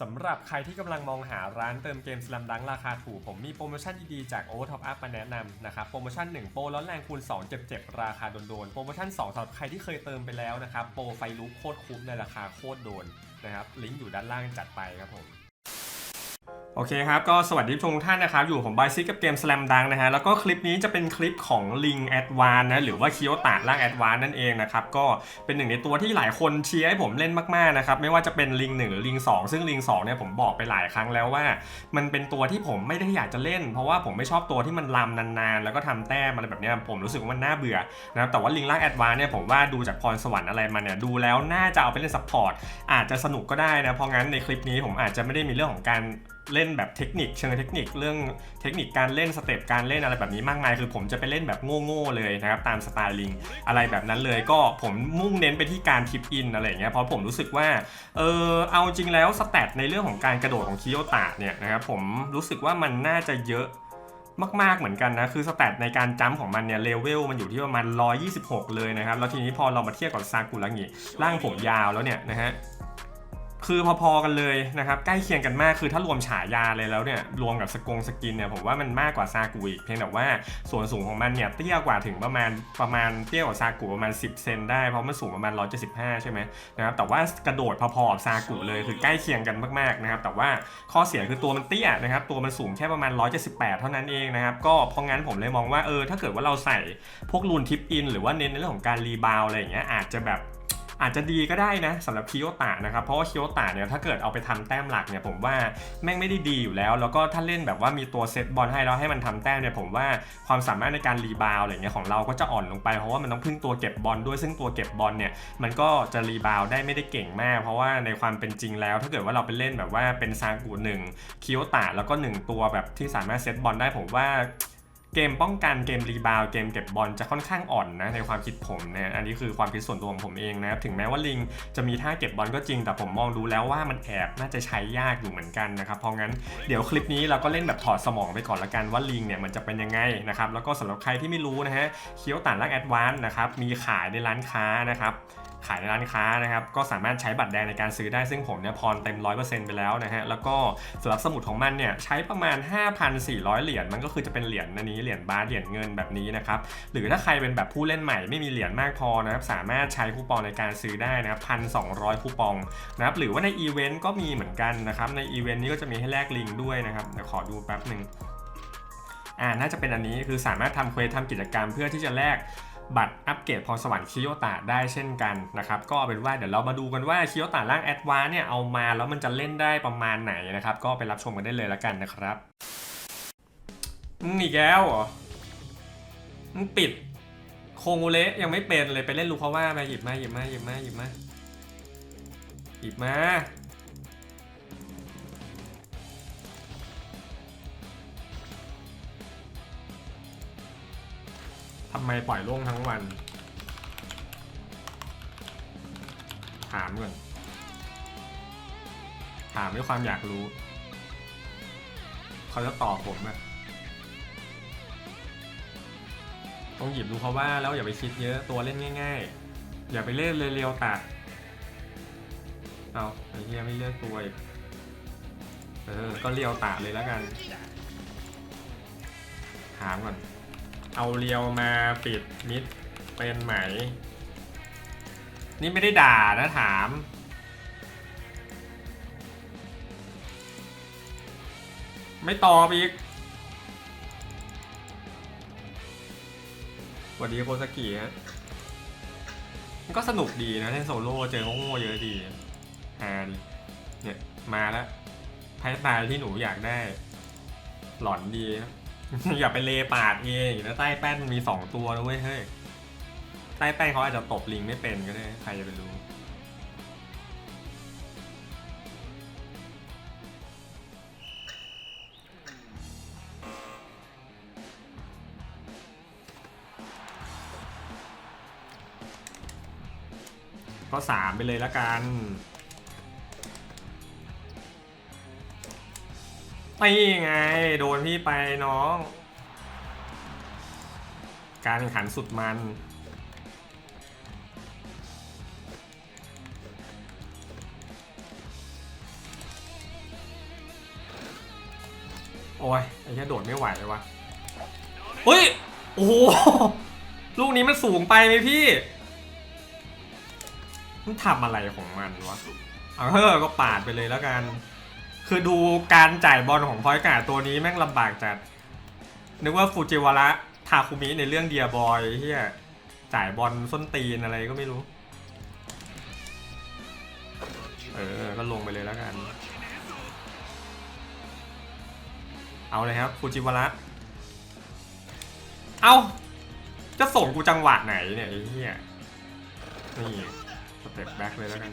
สำหรับใครที่กำลังมองหาร้านเติมเกมสลัมดังราคาถูก ผมมีโปรโมชั่นดีๆจาก o v e r Top Up มาแนะนำนะครับ โปรโมชั่น 1 โปรร้อนแรงคูณ 2 เจ็บๆ ราคาโดนๆ โปรโมชั่น 2สำหรับใครที่เคยเติมไปแล้วนะครับ โปรไฟลุกโคตรคุ้มในราคาโคตรโดนนะครับ ลิงก์อยู่ด้านล่างจัดไปครับผม โอเคครับ ก็สวัสดีทุกท่านนะครับ อยู่ผมบายซิกกับเกม Slam ดังนะฮะ แล้วก็คลิปนี้จะเป็นคลิปของ Ling Advance นะ หรือว่าคิโ o ตะล่าง Advance นั่นเองนะครับ ก็เป็นหนึ่งในตัวที่หลายคนเชียร์ให้ผมเล่นมากๆนะครับ ไม่ว่าจะเป็น Ling 1หรือ Ling 2ซึ่ง Ling 2เนี่ยผมบอกไปหลายครั้งแล้วว่า มันเป็นตัวที่ผมไม่ได้อยากจะเล่น เพราะว่าผมไม่ชอบตัวที่มันลำนานๆ แล้วก็ทำแต้มอะไรแบบนี้ผมรู้สึกว่ามันน่าเบื่อนะครับแต่ว่า Ling ล่าง Advance เนี่ยผมว่าดูจากพรสวรรค์อะไรมาเนี่ยดูแล้วน่าจะเอาไปเล่นซัพพอร์ตอาจจะสนุกก็ได้นะเพราะงั้นในคลิปนี้ผมอาจจะไม่ได้มีเรื่องของการ เล่นแบบเทคนิคเชิงเทคนิคเรื่องเทคนิคการเล่นสเต็ปการเล่นอะไรแบบนี้มากมาย คือผมจะไปเล่นแบบโง่ๆเลยนะครับตามสไตล์ลิงอะไรแบบนั้นเลยก็ผมมุ่งเน้นไปที่การทิปอินอะไรอย่างเงี้ยเพราะผมรู้สึกว่าเออเอาจริงแล้วสเตตในเรื่องของการกระโดดของคิโยตะเนี่ยนะครับผมรู้สึกว่ามันน่าจะเยอะมากๆเหมือนกันนะ คือสเตตในการจัมของมันเนี่ยเลเวลมันอยู่ที่ประมาณ 126 เลยนะครับ แล้วทีนี้พอเรามาเทียบกับซากุระงิร่างผมยาวแล้วเนี่ยนะฮะ คือพอๆกันเลยนะครับใกล้เคียงกันมากคือถ้ารวมฉายาเลยแล้วเนี่ยรวมกับสกงสกินเนี่ยผมว่ามันมากกว่าซากุอีกเพียงแต่ว่าส่วนสูงของมันเนี่ยเตี้ยกว่าถึงประมาณประมาณเตี้ยกว่าซากุประมาณ 10 เซนได้เพราะมันสูงประมาณ 175 ใช่ไหมนะครับแต่ว่ากระโดดพอๆกับซากุเลยคือใกล้เคียงกันมากๆนะครับแต่ว่าข้อเสียคือตัวมันเตี้ยนะครับตัวมันสูงแค่ประมาณ 178 เท่านั้นเองนะครับก็เพราะงั้นผมเลยมองว่าเออถ้าเกิดว่าเราใส่พวกรูนทิปอินหรือว่าเน้นในเรื่องของการรีบาวอะไรอย่างเงี้ยอาจจะแบบ อาจจะดีก็ได้นะสำหรับคิโยตะนะครับ เพราะว่าคิโยตะเนี่ยถ้าเกิดเอาไปทำแต้มหลักเนี่ยผมว่าแม่งไม่ได้ดีอยู่แล้ว แล้วก็ถ้าเล่นแบบว่ามีตัวเซตบอลให้แล้วให้มันทำแต้มเนี่ยผมว่าความสามารถในการรีบาวอะไรเงี้ยของเราก็จะอ่อนลงไปเพราะว่ามันต้องพึ่งตัวเก็บบอลด้วยซึ่งตัวเก็บบอลเนี่ยมันก็จะรีบาวได้ไม่ได้เก่งมาก เพราะว่าในความเป็นจริงแล้ว ถ้าเกิดว่าเราไปเล่นแบบว่าเป็นซากุหนึ่งคิโยตะแล้วก็หนึ่งตัวแบบที่สามารถเซตบอลได้ผมว่า เกมป้องกันเกมรีบาวเกมเก็บบอลจะค่อนข้างอ่อนนะในความคิดผมนะอันนี้คือความคิดส่วนตัวของผมเองนะครับถึงแม้ว่าลิงจะมีท่าเก็บบอลก็จริง แต่ผมมองดูแล้วว่ามันแอบน่าจะใช้ยากอยู่เหมือนกันนะครับเพราะงั้นเดี๋ยวคลิปนี้เราก็เล่นแบบถอดสมองไปก่อนละกันว่าลิงเนี่ยมันจะเป็นยังไงนะครับแล้วก็สำหรับใครที่ไม่รู้นะฮะเคียวต่านล่างแอดวานนะครับมีขายในร้านค้านะครับ ขายในร้านค้านะครับก็สามารถใช้บัตรแดงในการซื้อได้ซึ่งผมเนี่ยพรเต็ม 100%ไปแล้วนะฮะแล้วก็สำหรับสมุดของมันเนี่ยใช้ประมาณ 5,400 เหรียญมันก็คือจะเป็นเหรียญอันนี้เหรียญบาสเหรียญเงินแบบนี้นะครับหรือถ้าใครเป็นแบบผู้เล่นใหม่ไม่มีเหรียญมากพอนะครับสามารถใช้คูปองในการซื้อได้นะครับ1,200คูปองนะครับหรือว่าในอีเวนต์ก็มีเหมือนกันนะครับในอีเวนต์นี้ก็จะมีให้แลกลิงก์ด้วยนะครับเดี๋ยวขอดูแป๊บหนึ่งอ่าน่าจะเป็นอันนี้คือสามารถทำเควสทำกิจกรรมเพื่อที่จะแลก บัตรอัปเกรดพรสวรรค์คิโยตะได้เช่นกันนะครับก็เป็นว่าเดี๋ยวเรามาดูกันว่าคิโยตะร่างแอดวานเนี่ยเอามาแล้วมันจะเล่นได้ประมาณไหนนะครับก็ไปรับชมกันได้เลยละกันนะครับมึงอีกแล้วเหรอมึงปิดโคงูเละยังไม่เป็นเลยไปเล่นลูกเขาว่ามาหยิบมาหยิบมาหยิบมาหยิบมาหยิบมา ทำไมปล่อยโล่งทั้งวัน ถามก่อน ถามด้วยความอยากรู้ เขาจะตอบผมอะต้องหยิบดูเขาว่าแล้วอย่าไปคิดเยอะตัวเล่นง่าย ๆ อย่าไปเล่นเร็วๆตัดเอาไอ้เหี้ยไม่เลือกตัวอีกเออ ก็เรียวตาเลยแล้วกัน ถามก่อน เอาเรียวมาปิดมิดเป็นไหม นี่ไม่ได้ด่านะถาม ไม่ตอบอีกสวัสดีโคสกิฮะมันก็สนุกดีนะเล่นโซโล่เจอโง่เยอะดีฮาดีเนี่ย มาแล้วไพ่ตายที่หนูอยากได้ หลอนดีนะ อย่าไปเลปาดเองนะใต้แป้นมีสองตัวนะเว้ยเฮ้ยใต้แป้นเขาอาจจะตบลิงไม่เป็นก็ได้ใครจะไปรู้ก็สามไปเลยละกัน ไม่ไง โดนพี่ไปน้อง การแข่งขันสุดมัน โอ้ย ไอ้แค่โดดไม่ไหวเลยวะเฮ้ย โอ้โห ลูกนี้มันสูงไปไหมพี่ มันทำอะไรของมันวะ เอาเฮ้อก็ปาดไปเลยแล้วกัน คือดูการจ่ายบอลของพอยการ์ตัวนี้แม่งลำบากจัด นึกว่าฟูจิวาระทาคุมิในเรื่องเดียบอยเฮียจ่ายบอลส้นตีนอะไรก็ไม่รู้ เออ ก็ลงไปเลยแล้วกัน เอาเลยครับฟูจิวาระเอาจะส่งกูจังหวะไหนเนี่ยไอ้เหี้ยนี่สเต็ปแบ็คเลยแล้วกัน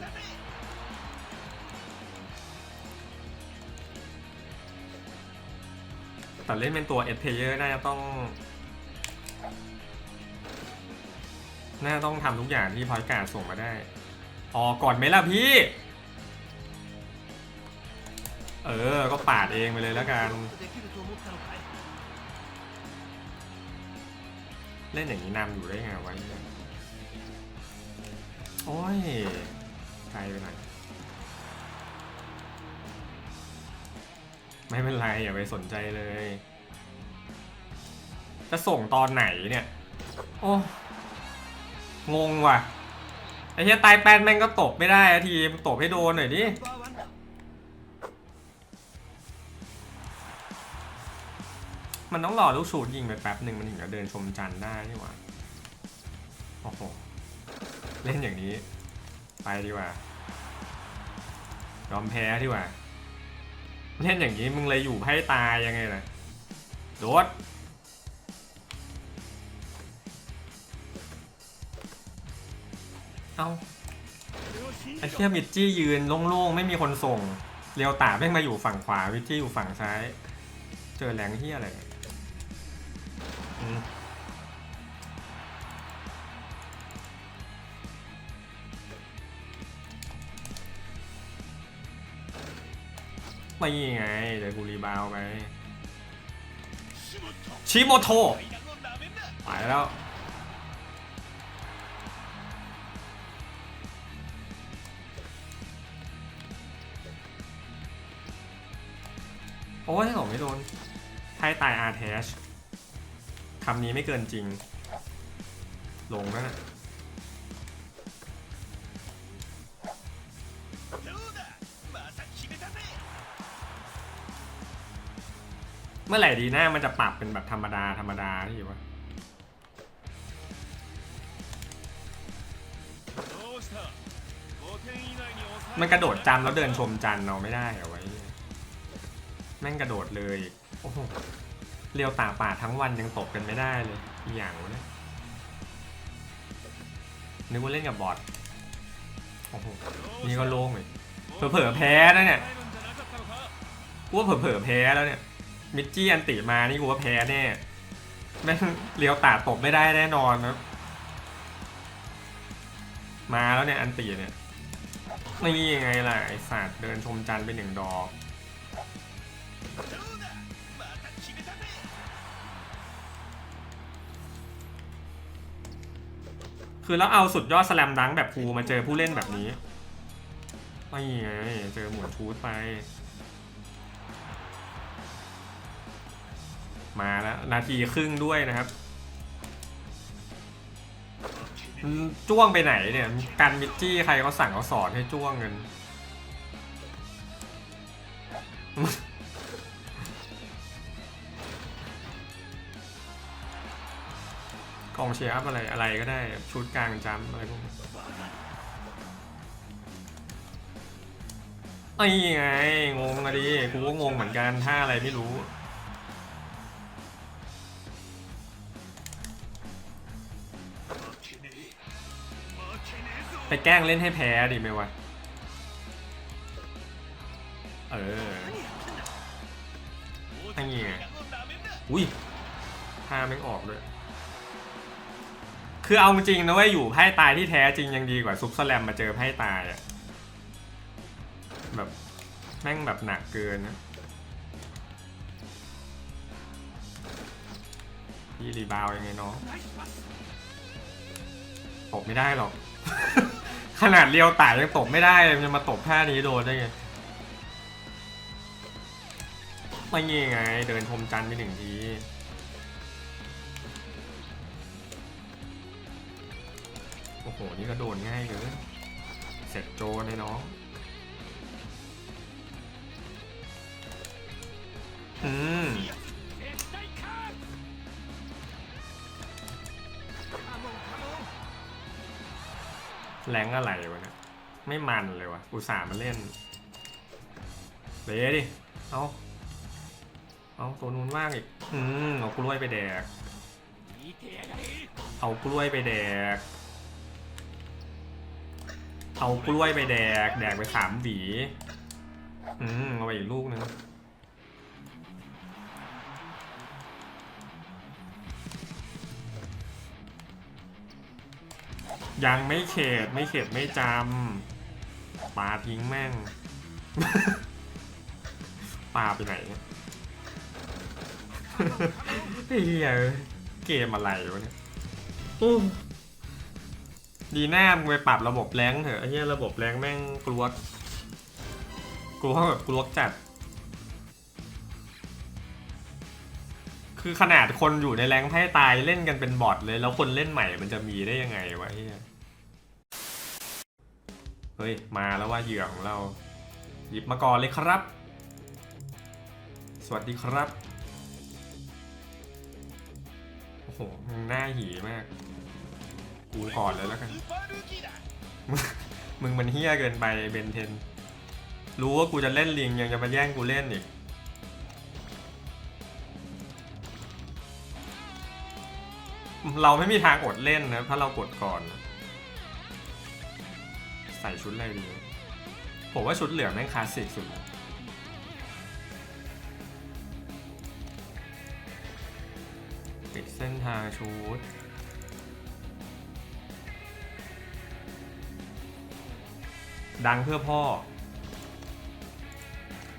แต่เล่นเป็นตัวเอ็ดเทเยอร์น่าจะต้อง น่าต้องทำทุกอย่างที่พอยการส่งมาได้อ๋อก่อนไหมล่ะพี่ เออ ก็ปาดเองไปเลยแล้วกัน เล่นอย่างนี้นำอยู่ได้ไงไว้โอ้ย ไม่เป็นไรอย่าไปสนใจเลย จะส่งตอนไหนเนี่ย โอ้งงว่ะไอ้เหี้ยตายแปนแม่งก็ตบไม่ได้ทีตบให้โดนหน่อยดิมันต้องหลอลูกชูรยิงไปแป๊บหนึ่งมันถึงจะเดินชมจันได้นี่หว่าโอ้โหเล่นอย่างนี้ ไปดีกว่ายอมแพ้ดีกว่า เล่นอย่างนี้มึงเลยอยู่ให้ตายยังไงล่ะโดดเอาไอ้เทียมิดจี้ยืนโล่งๆ ไม่มีคนส่ง เรียวตาแม่งมาอยู่ฝั่งขวาวิจี้อยู่ฝั่งซ้าย เจอแรงเฮียอะไร ไม่ไงเดี๋ยวกูรีบาวไปชิโมโตไปแล้วโอ้ยหลงไม่โดนไพ่ตายอาร์เทชคำนี้ไม่เกินจริง ลงแล้วนะ เมื่อไหร่ดีหน้ามันจะปรับเป็นแบบธรรมดาธรรมดาที่อยู่วะมันกระโดดจันแล้วเดินชมจันเราไม่ได้เอาไว้ แม่งกระโดดเลยโอ้โหเรียวตาป่าทั้งวันยังตกกันไม่ได้เลยอย่างวะเนี่นึกว่าเล่นกับบอทโอ้โหนี่ก็โล่งเลยเผลอๆแพ้แล้วเนี่ยกูว่าเผลอๆแพ้แล้วเนี่ย มิกกี้อันติมานี่กูว่าแพ้แน่แม่งเลี้ยวตาตบไม่ได้แน่นอนนะมาแล้วเนี่ยอันตีเนี่ยนี่ยังไงล่ะไอศาสตร์เดินชมจันไปหนึ่งดอกคือแล้วเอาสุดยอดสแลมดังแบบครูมาเจอผู้เล่นแบบนี้ไม่ไงเจอหมวดชูดไป มาแล้ว นาทีครึ่งด้วยนะครับจ้วงไปไหนเนี่ยการมิจจี้ใครเขาสั่งเขาสอนให้จ้วงเงินกองเชียร์อัพอะไรอะไรก็ได้ชุดกลางจำอะไรพวกนี้ไอ้ไงงงอะดิกูก็งงเหมือนกันท่าอะไรไม่รู้ ไปแกล้งเล่นให้แพ้ดีไหมวะ เออทั้งี้ยอุ้ยพาแม่งออกด้วย คือเอาจริงนะเว้ยอยู่ไพ่ตายที่แท้จริงยังดีกว่าซุปสแลมมาเจอไพ่ตายอะแบบแม่งแบบหนักเกินนะพี่รีบาวยังไงเนาะตกไม่ได้หรอก ขนาดเลียวตายยังตบไม่ได้เลยมันจะมาตบท่านี้โดนได้ไงไม่งี้ไง เดินพรมจันทร์ไปหนึ่งทีโอ้โห นี่ก็โดนง่ายเลย เสร็จโจเลยน้องอืม แรงอะไรวะเนี่ย ไม่มันเลยวะอุตส่าห์มาเล่นเละดิ เอาเอาตัวนู้นว่างอีก อืมเอากล้วยไปแดก เอากล้วยไปแดก เอากล้วยไปแดก แดกไปสามหวี อืมเอาไปอีกลูกนึง ยังไม่เข็ดไม่เข็ดไม่จำปาทิ้งแม่งปาไปไหนเนี่ยเฮียเกมอะไรวะเนี่ยดีหน้ามึงไปปรับระบบแรงเถอะไอ้เหี้ยระบบแรงแม่งกลัวกลัวแบบกลัวจัด คือขนาดคนอยู่ในแรงไพ่ตายเล่นกันเป็นบอทเลย แล้วคนเล่นใหม่มันจะมีได้ยังไงวะเฮีย เฮ้ย มาแล้วว่าเหยื่อของเรา หยิบมาก่อนเลยครับ สวัสดีครับ โอ้โหมึงหน้าหีมาก กูก่อนเลยแล้วกัน มึงมันเฮี้ยเกินไปเบนเทน รู้ว่ากูจะเล่นลิงยังจะมาแย่งกูเล่นอีกเราไม่มีทางอดเล่นนะถ้าเรากดก่อน ใส่ชุดอะไรดีผมว่าชุดเหลืองแม่งคลาสสิกสุดปิดเส้นทางชุดดังเพื่อพ่อ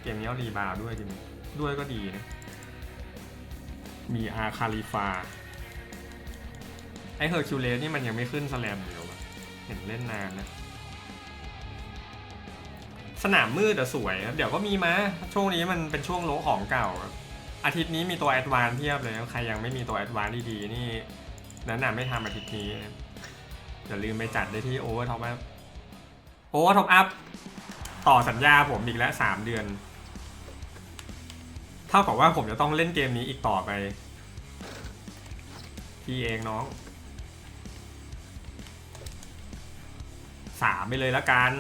เกมนี้เอารีบาวด์ด้วยจริงด้วยก็ดีนะ มีอาคาลิฟา ไอเฮอร์คิวเลสนี่มันยังไม่ขึ้นสแลมอยู่หรอวเห็นเล่นนานนะ สนามมืดแต่สวยครับเดี๋ยวก็มีมาช่วงนี้มันเป็นช่วงโลของเก่าครับอาทิตย์นี้มีตัวแอดวานเทียบเลยครับใครยังไม่มีตัวแอดวานดีๆนี่แนะนำไม่ทำอาทิตย์นี้นะครับอย่าลืมไปจัดได้ที่โอเวอร์ท็อปอัพโอเวอร์ท็อปอัพต่อสัญญาผมอีกแล้วสามเดือน เท่ากับว่าผมจะต้องเล่นเกมนี้อีกต่อไป พี่เองน้องสามไปเลยละกัน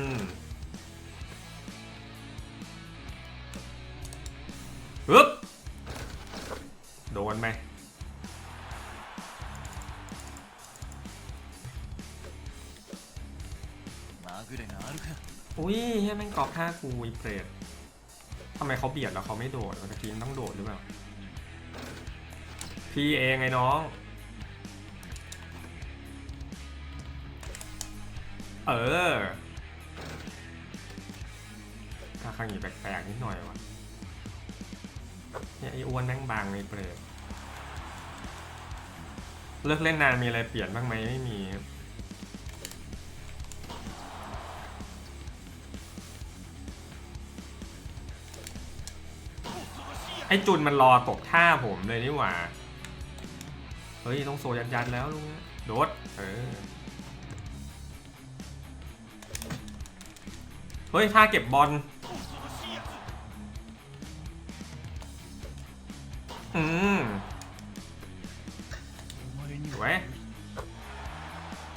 ปึ๊บโดนไหมอุ้ยเฮ้ยแม่งกรอบท่ากูอีเปรตทำไมเขาเบียดแล้วเขาไม่โดดเมื่อกี้ต้องโดดหรือเปล่า พี่เองไงน้อง เออถ้าข้างนี้แปลกๆนิดหน่อยว่ะ เนี่ยไอ้อ้วนแม่งบางในเปรตเลิกเล่นนานมีอะไรเปลี่ยนบ้างไหมไม่มีไอ้จุนมันรอตกท่าผมเลยนี่หว่า เฮ้ย ต้องโซยันยันแล้วลุงนะโดด เออ เฮ้ยท่าเก็บบอล อืมสวย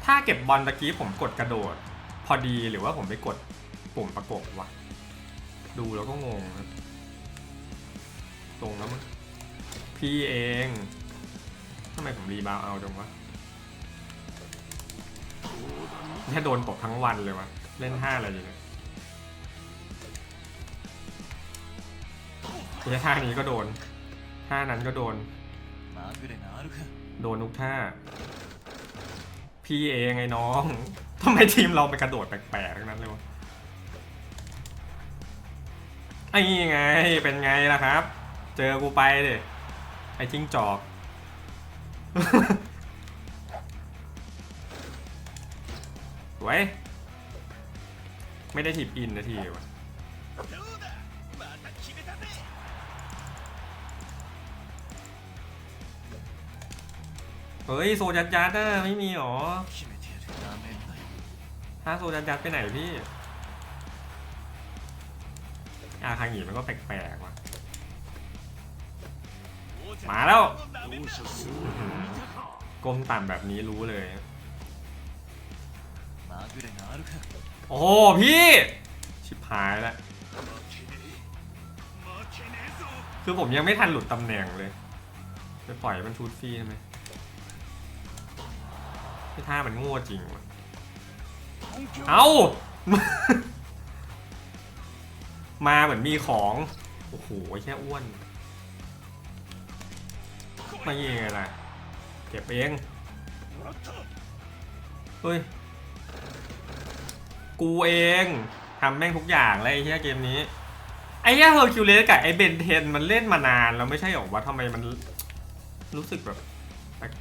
ถ้าเก็บบอลตะกี้ผมกดกระโดด พอดีหรือว่าผมไปกดปุ่มประกบวะ ดูแล้วก็งงตรงแล้วมั้งพี่เองทำไมผมรีบาวเอาจังวะแค่โดนตกทั้งวันเลยวะ เล่นห้าอะไรอยู่เนี่ยแค่ท่านี้ก็โดน ท่านั้นก็โดน โดนทุกท่า พี่เองไงน้องทำไมทีมเราไปกระโดดแปลกๆทั้งนั้นเลยวะไอ้ไง เป็นไงล่ะครับ เจอกูไปเดิไอ้จิ้งจอก ไว้ ไม่ได้ถีบอินนะทีวะ เฮ้ยโซจัดจัดนะไม่มีหรอถ้าโซจัดจัดไปไหนพี่อาคางีมันก็แปลกๆว่ะมาแล้วกลมต่ำแบบนี้รู้เลย โอ้พี่ ชิบหายแล้ว คือผมยังไม่ทันหลุดตำแหน่งเลย ไปปล่อยมันทูตฟรีใช่ไหม ที่ท่ามันโง่จริงเอา มาเหมือนมีของ โอ้โหแค่อ้วน ไม่เองอะไรเก็บเอง เฮ้ย กูเองทำแม่งทุกอย่างเลยไอ้เหี้ยเกมนี้ ไอ้เหี้ยเฮอร์คิวเลสกับไอ้เบนเทนมันเล่นมานานแล้วไม่ใช่หรอวะทำไมมันรู้สึกแบบ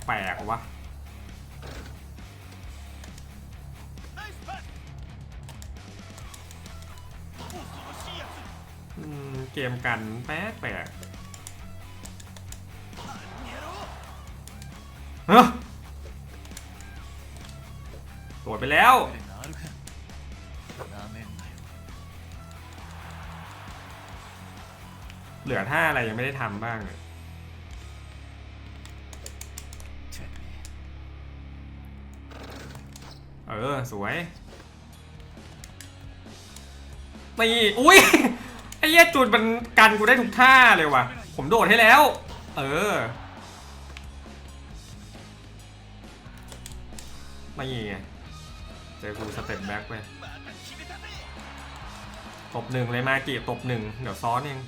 แปลกๆวะ เกมกันแป๊กแปลกฮะตรวจไปแล้ว เหลือท่าอะไรยังไม่ได้ทำบ้างเเออ สวยตีอุ้ย ไอ้เหี้ยจูนมันกันกูได้ทุกท่าเลยว่ะ ผมโดดให้แล้ว เออไม่ไงเจอกูสเต็ปแบ็กไปตบหนึ่งเลยมาเกียตบหนึ่งเดี๋ยวซ้อนเอง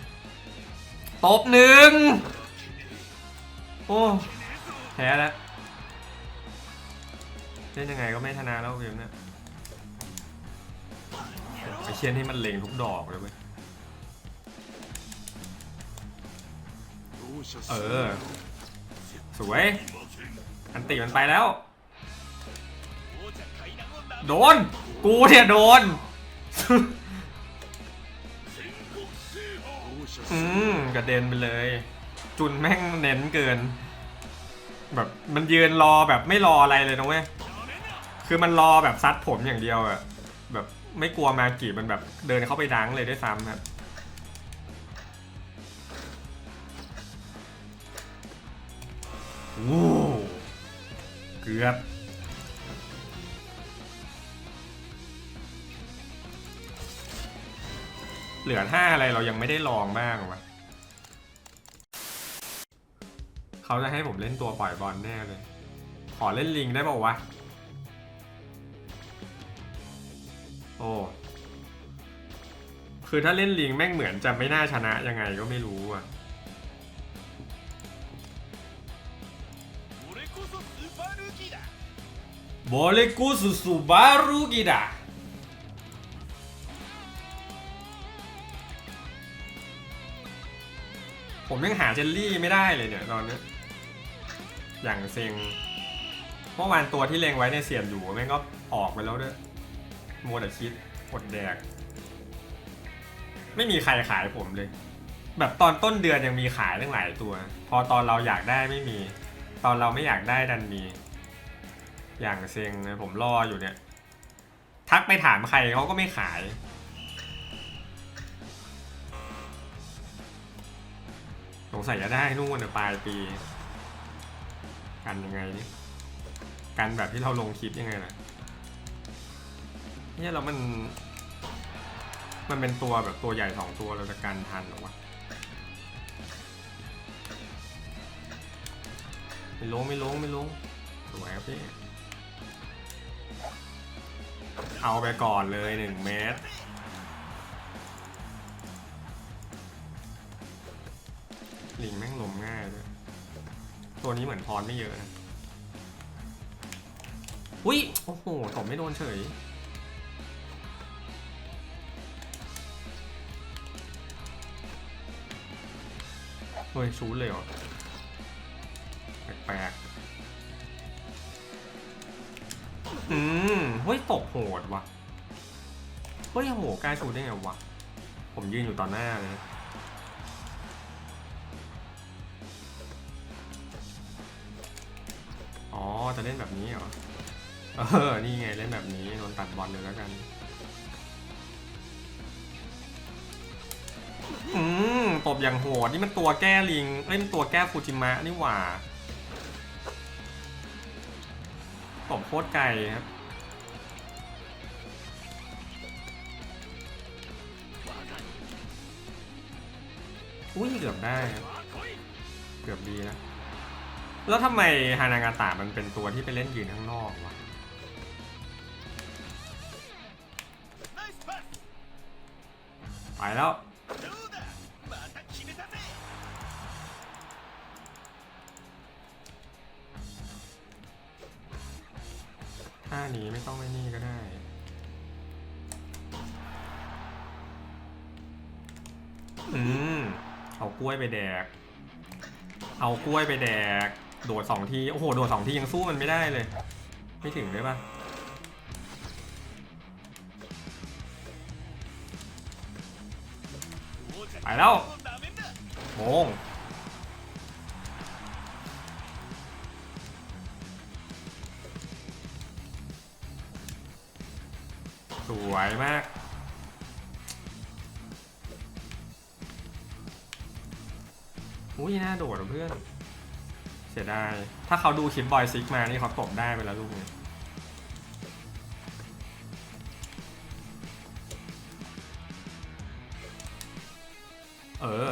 ตบหนึ่งโอ้แพ้แล้วเล่นยังไงก็ไม่ชนะแล้วเกมเนี้ยไปเชียนให้มันเลงทุกดอกเลยเว้ย เออ สวย อันตีมันไปแล้ว โดน กูเนี่ยโดน อืมกระเด็นไปเลย จุนแม่งเน้นเกิน แบบมันยืนรอแบบไม่รออะไรเลยนะเว้ย คือมันรอแบบซัดผมอย่างเดียวอะแบบไม่กลัวมากี่มันแบบเดินเข้าไปดังเลยด้วยซ้ำครับ โอ้เกือบเหลือท่าอะไรเรายังไม่ได้ลองบ้างวะเขาจะให้ผมเล่นตัวปล่อยบอลแน่เลย ขอเล่นลิงได้ป่าวะ โอ้คือถ้าเล่นลิงแม่งเหมือนจะไม่น่าชนะยังไงก็ไม่รู้อะ โบเลกุสุสุบารุกิดะผมยังหาเจลลี่ไม่ได้เลยเนี่ยตอนนี้อย่างเซ็งเมื่อวานตัวที่เล็งไว้ในเสียนอยู่แม่งก็ออกไปแล้วด้วยมัวแต่คิดอดแดก ไม่มีใครขายผมเลย แบบตอนต้นเดือนยังมีขายตั้งหลายตัว พอตอนเราอยากได้ไม่มี ตอนเราไม่อยากได้ดันมี อย่างเซ็งนะผมรออยู่เนี่ย ทักไปถามใครเขาก็ไม่ขาย สงสัยจะได้นู่นนะปลายปี กันยังไงนี่กันแบบที่เราลงคลิปยังไงล่ะเนี่ยเรามัน มันเป็นตัวแบบตัวใหญ่สองตัวเราจะกันทันหรอวะไม่ลงไม่ลงไม่ลงสวยครับพี่ เอาไปก่อนเลยหนึ่งเมตร ลิงแม่งลมง่ายด้วย ตัวนี้เหมือนพรไม่เยอะนะอุ้ย โอ้โหตบไม่โดนเฉย เฮ้ยชูดเลยเหรอ แปลกๆ อืมเฮ้ยตกโหดว่ะเฮ้ยโหกล้าชูดได้ไงวะ ผมยืนอยู่ต่อหน้าเลยอ๋ออ๋อ จะเล่นแบบนี้เหรอ เออ นี่ไงเล่นแบบนี้โดนตัดบอลเลยแล้วกัน อืมตบอย่างโหด นี่มันตัวแก้ลิงเล่นตัวแก้ฟูจิมะนี่หว่า ตบโคตรไกลครับอุ้ยเกือบได้เกือบดีนะ แล้วทำไมฮานางาตามันเป็นตัวที่ไปเล่นยืนข้างนอกวะไปแล้ว ถ้าหนีไม่ต้องไอ้นี่ก็ได้ อืม เอากล้วยไปแดก เอากล้วยไปแดก โดดสองที โอ้โห โดดสองทียังสู้มันไม่ได้เลย ไม่ถึงเลยปะไปแล้วโมง วยมากอุ้ยน่าโดดอะเพื่อน เสียดาย ถ้าเขาดูคลิปบอยซิกมานี่เขาตบได้ไปแล้วลูกนี้เออ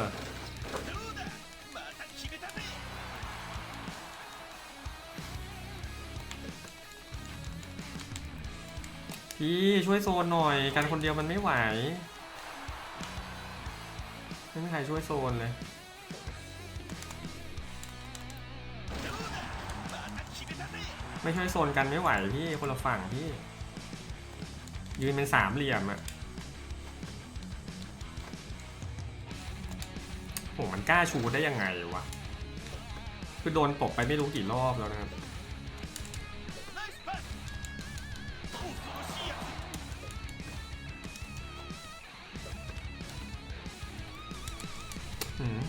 ีช่วยโซนหน่อยการคนเดียวมันไม่ไหวไม่มีใครช่วยโซนเลยไม่ช่วยโซนกันไม่ไหวพี่คนละฝั่งพี่ ยืนเป็นสามเหลี่ยมอะโหมันกล้าชูได้ยังไงวะ คือโดนตกไปไม่รู้กี่รอบแล้วนะครับ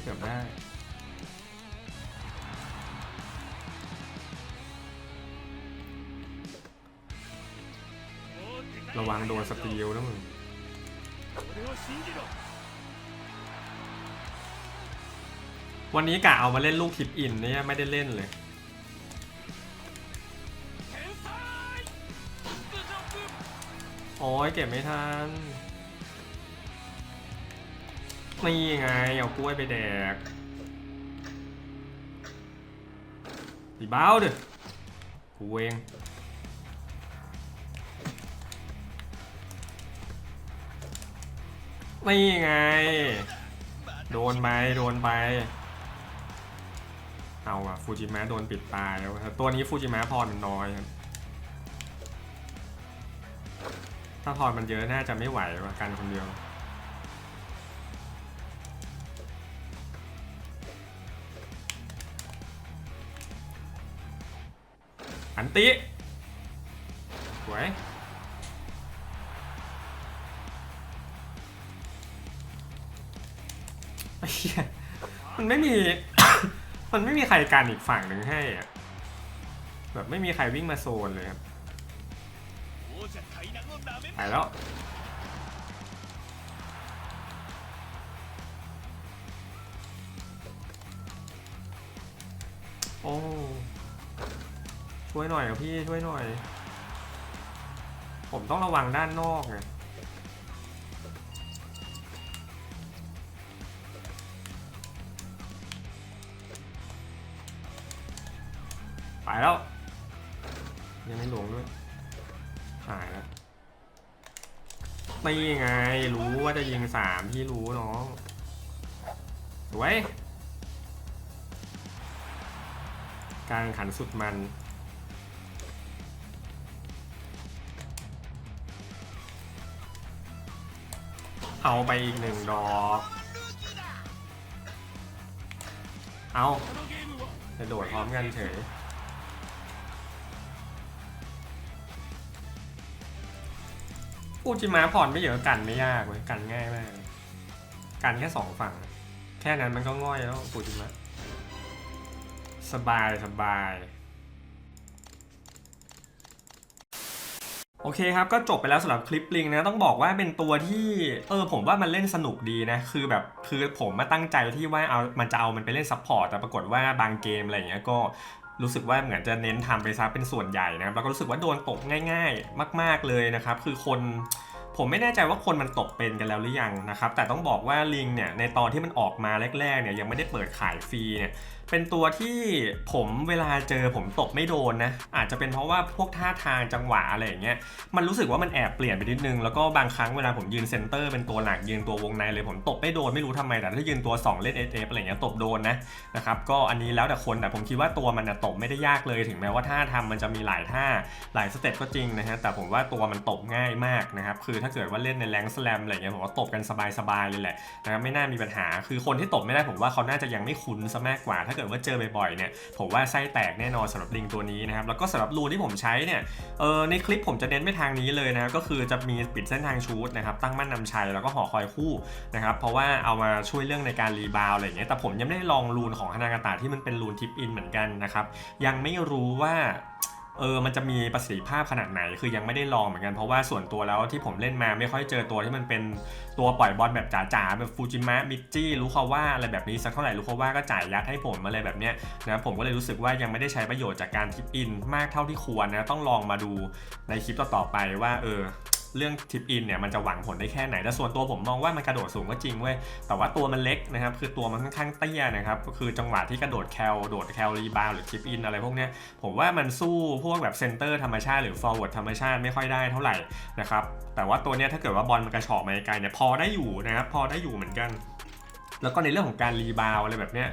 กืบได้ระวังโดนสตีลนะมึงวันนี้กะเอามาเล่นลูกทิปอินเนี่ยไม่ได้เล่นเลยโอ้ยเก็บไม่ทัน นี่ไงเอากล้วยไปแดกดีบ้าดิกูเองนี่ไง โดนไปโดนไป เอาอะฟูจิมะโดนปิดตายแล้วตัวนี้ฟูจิมะพรมันน้อยครับถ้าพรมันเยอะน่าจะไม่ไหววะกันคนเดียว ติสวยมันไม่มี มันไม่มีใครการอีกฝั่งหนึ่งให้แบบไม่มีใครวิ่งมาโซนเลยครับไปแล้วโอ้ ช่วยหน่อยครับพี่ช่วยหน่อย ผมต้องระวังด้านนอกไงไปแล้ว ยังไม่หลงด้วยหายแล้วนี่ไง รู้ว่าจะยิงสามพี่รู้น้องสวย การขันสุดมัน เอาไปอีกหนึ่งดอก เอาจะโดดพร้อมกันเฉยอูจิมาผ่อนไม่เยอะกันไม่ยากเว้ยกันง่ายมาก กันแค่สองฝั่ง แค่นั้นมันก็ง่อยแล้วปูจิมะสบายสบาย โอเคครับ ก็จบไปแล้วสำหรับคลิปลิงนะต้องบอกว่าเป็นตัวที่เออผมว่ามันเล่นสนุกดีนะ คือแบบคือผมมาตั้งใจที่ว่าเอามันจะเอามันไปเล่นซัพพอร์ตแต่ปรากฏว่าบางเกมอะไรอย่างเงี้ยก็รู้สึกว่าเหมือนจะเน้นทำไปซะเป็นส่วนใหญ่นะครับแล้วก็รู้สึกว่าโดนตกง่าย ๆ มาก ๆเลยนะครับคือคนผมไม่แน่ใจว่าคนมันตกเป็นกันแล้วหรือยังนะครับแต่ต้องบอกว่าลิงเนี่ยในตอนที่มันออกมาแรกๆเนี่ยยังไม่ได้เปิดขายฟรีเนี่ย เป็นตัวที่ผมเวลาเจอผมตบไม่โดนนะ อาจจะเป็นเพราะว่าพวกท่าทางจังหวะอะไรอย่างเงี้ยมันรู้สึกว่ามันแอบเปลี่ยนไปนิดนึง แล้วก็บางครั้งเวลาผมยืนเซนเตอร์เป็นตัวหลักยืนตัววงในเลยผมตบไม่โดนไม่รู้ทำไมแต่ถ้ายืนตัว 2 เล่น SF อฟอะไรเงี้ยตบโดนนะนะครับก็อันนี้แล้วแต่คนแต่ผมคิดว่าตัวมันนะตบไม่ได้ยากเลยถึงแม้ว่าท่าทำมันจะมีหลายท่าหลายสเต็ปก็จริงนะฮะแต่ผมว่าตัวมันตบง่ายมากนะครับคือถ้าเกิดว่าเล่นในแรงสแลมอะไรเงี้ยผมว่าตบกันสบายๆเลยแหละนะครับไม่น่ามีปัญหาคือคนที่ตบไม่ได้ผมว่าเขาน่าจะยังไม่คุ้นซะมากกว่าถ้าเกิดว่าเจอบ่อยๆเนี่ยผมว่าไส้แตกแน่นอนสำหรับลิงตัวนี้นะครับแล้วก็สำหรับรูที่ผมใช้เนี่ยเออในคลิปผมจะเน้นไปทางนี้เลยนะก็คือจะมีปิดเส้นทางชูดนะครับตั้งมั่นนำชัยแล้วก็หอคอยคู่นะครับเพราะว่าเอามาช่วยเรื่องในการรีบาวอะไรอย่างเงี้ยแต่ผมยังไม่ได้ลองรูนของฮานากาตะที่มันเป็นรูนทิปอินเหมือนกันนะครับยังไม่รู้ว่า เออมันจะมีประสิทธิภาพขนาดไหน คือยังไม่ได้ลองเหมือนกันเพราะว่าส่วนตัวแล้วที่ผมเล่นมาไม่ค่อยเจอตัวที่มันเป็นตัวปล่อยบอลแบบจ๋าๆแบบฟูจิมะมิจี้รู้เขาว่าอะไรแบบนี้สักเท่าไหร่รู้เขาว่าก็จ่ายยัดให้ผมอะไรแบบเนี้ยนะผมก็เลยรู้สึกว่ายังไม่ได้ใช้ประโยชน์จากการทิปอิน มากเท่าที่ควรนะต้องลองมาดูในคลิปต่อๆไปว่าเออ เรื่องทิปอินเนี่ยมันจะหวังผลได้แค่ไหน แต่ส่วนตัวผมมองว่ามันกระโดดสูงก็จริงเว้ย แต่ว่าตัวมันเล็กนะครับ คือตัวมันค่อนข้างเตี้ยนะครับ ก็คือจังหวะที่กระโดดแคลโดดแคลรีบาวหรือทิปอินอะไรพวกเนี้ย ผมว่ามันสู้พวกแบบเซนเตอร์ธรรมชาติหรือฟอร์เวิร์ดธรรมชาติไม่ค่อยได้เท่าไหร่นะครับ แต่ว่าตัวเนี้ยถ้าเกิดว่าบอลมันกระชอกมาไกลเนี่ยพอได้อยู่นะครับ พอได้อยู่เหมือนกัน แล้วก็ในเรื่องของการรีบาวอะไรแบบเนี้ย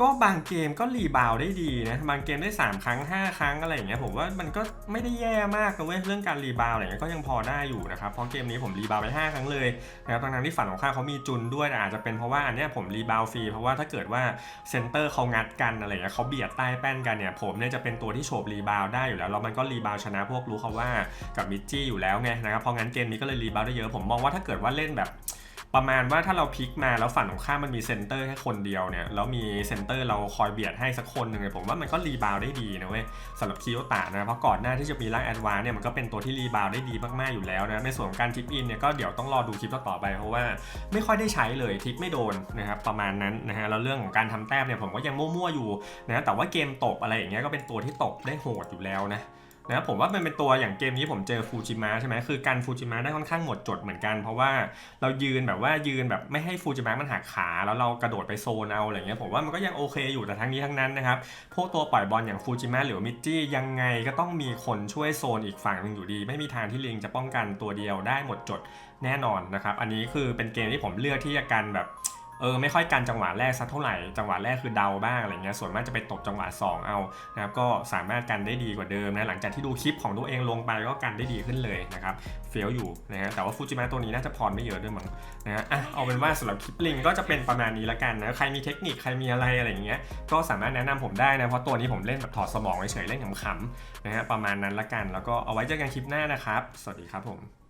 ก็บางเกมก็รีบาวได้ดีนะ บางเกมได้ 3 ครั้ง 5 ครั้งอะไรอย่างเงี้ยผมว่ามันก็ไม่ได้แย่มากนะเว้ยเรื่องการรีบาวอะไรเงี้ยก็ยังพอได้อยู่นะครับเพราะเกมนี้ผมรีบาวไป 5 ครั้งเลยนะครับทั้งที่ฝันของข้าเขามีจุนด้วยแต่อาจจะเป็นเพราะว่าอันเนี้ยผมรีบาวฟรีเพราะว่าถ้าเกิดว่าเซนเตอร์เขางัดกันอะไรเงี้ยเขาเบียดใต้แป้นกันเนี่ยผมเนี่ยจะเป็นตัวที่โฉบรีบาวได้อยู่แล้วแล้วมันก็รีบาวชนะพวกรู้เขาว่ากับมิจจี้อยู่แล้วไงนะครับเพราะงั้นเกมนี้ก็เลยรีบาวได้เยอะผมมองว่าถ้าเกิดว่าเล่นแบบ ประมาณว่าถ้าเราพลิกมาแล้วฝั่งของข้ามมันมีเซนเตอร์แค่คนเดียวเนี่ยแล้วมีเซนเตอร์เราคอยเบียดให้สักคนหนึ่งเนี่ยผมว่ามันก็รีบาวได้ดีนะเว้ยสำหรับคิโยตะนะเพราะก่อนหน้าที่จะมีร่างแอดวานเนี่ยมันก็เป็นตัวที่รีบาวได้ดีมากๆอยู่แล้วนะในส่วนของการทิปอินเนี่ยก็เดี๋ยวต้องรอดูคลิปต่อไป เพราะว่าไม่ค่อยได้ใช้เลยทิปไม่โดนนะครับประมาณนั้นนะฮะแล้วเรื่องของการทำแต้มเนี่ยผมก็ยังมั่วๆอยู่นะแต่ว่าเกมตบอะไรอย่างเงี้ยก็เป็นตัวที่ตบได้โหดอยู่แล้วนะ นะครับผมว่ามันเป็นตัวอย่างเกมนี้ผมเจอฟูจิมะใช่ไหมคือการฟูจิมะได้ค่อนข้างหมดจดเหมือนกัน เพราะว่าเรายืนแบบว่ายืนแบบไม่ให้ฟูจิมะมันหักขาแล้วเรากระโดดไปโซนเอาอะไรเงี้ยผมว่ามันก็ยังโอเคอยู่แต่ทั้งนี้ทั้งนั้นนะครับพวกตัวปล่อยบอลอย่างฟูจิมะหรือมิจจี้ยังไงก็ต้องมีคนช่วยโซนอีกฝั่งหนึ่งอยู่ดี ไม่มีทางที่ลิงจะป้องกันตัวเดียวได้หมดจดแน่นอนนะครับอันนี้คือเป็นเกมที่ผมเลือกที่จะกันแบบ เออไม่ค่อยกันจังหวะแรกสักเท่าไหร่จังหวะแรกคือเดาบ้างอะไรเงี้ยส่วนมากจะไปตบจังหวะ 2 เอานะครับก็สามารถกันได้ดีกว่าเดิมนะหลังจากที่ดูคลิปของตัวเองลงไปก็กันได้ดีขึ้นเลยนะครับเฟี้ยวอยู่นะฮะแต่ว่าฟูจิมะตัวนี้น่าจะพรไม่เยอะด้วยมั้งนะฮะอะเอาเป็นว่าสำหรับคลิปลิงก็จะเป็นประมาณนี้ละกันนะใครมีเทคนิคใครมีอะไรอะไรเงี้ยก็สามารถแนะนำผมได้นะเพราะตัวนี้ผมเล่นแบบถอดสมองเฉยๆเล่นขำๆนะฮะประมาณนั้นละกัน แล้วก็เอาไว้เจอกันคลิปหน้านะครับ สวัสดีครับผม